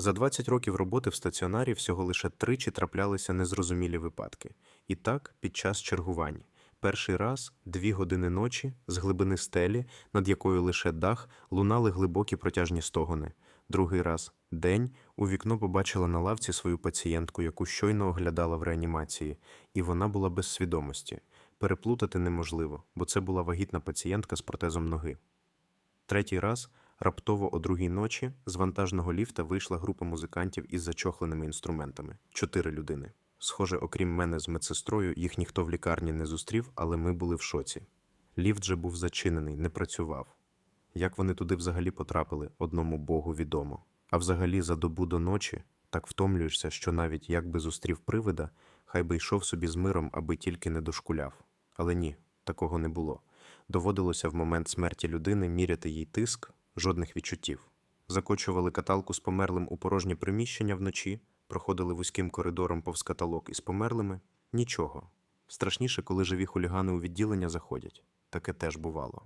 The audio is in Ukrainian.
За 20 років роботи в стаціонарі всього лише тричі траплялися незрозумілі випадки. І так, під час чергувань. Перший раз дві години ночі з глибини стелі, над якою лише дах, лунали глибокі протяжні стогони. Другий раз день у вікно побачила на лавці свою пацієнтку, яку щойно оглядала в реанімації, і вона була без свідомості. Переплутати неможливо, бо це була вагітна пацієнтка з протезом ноги. Третій раз раптово о другій ночі з вантажного ліфта вийшла група музикантів із зачохленими інструментами чотири людини. Схоже, окрім мене з медсестрою, їх ніхто в лікарні не зустрів, але ми були в шоці. Ліфт же був зачинений, не працював. Як вони туди взагалі потрапили, одному Богу відомо. А взагалі за добу до ночі так втомлюєшся, що навіть якби зустрів привида, хай би йшов собі з миром, аби тільки не дошкуляв. Але ні, такого не було. Доводилося в момент смерті людини міряти їй тиск, жодних відчуттів. Закочували каталку з померлим у порожнє приміщення вночі, проходили вузьким коридором повз каталог із померлими нічого. Страшніше, коли живі хулігани у відділення заходять. Таке теж бувало.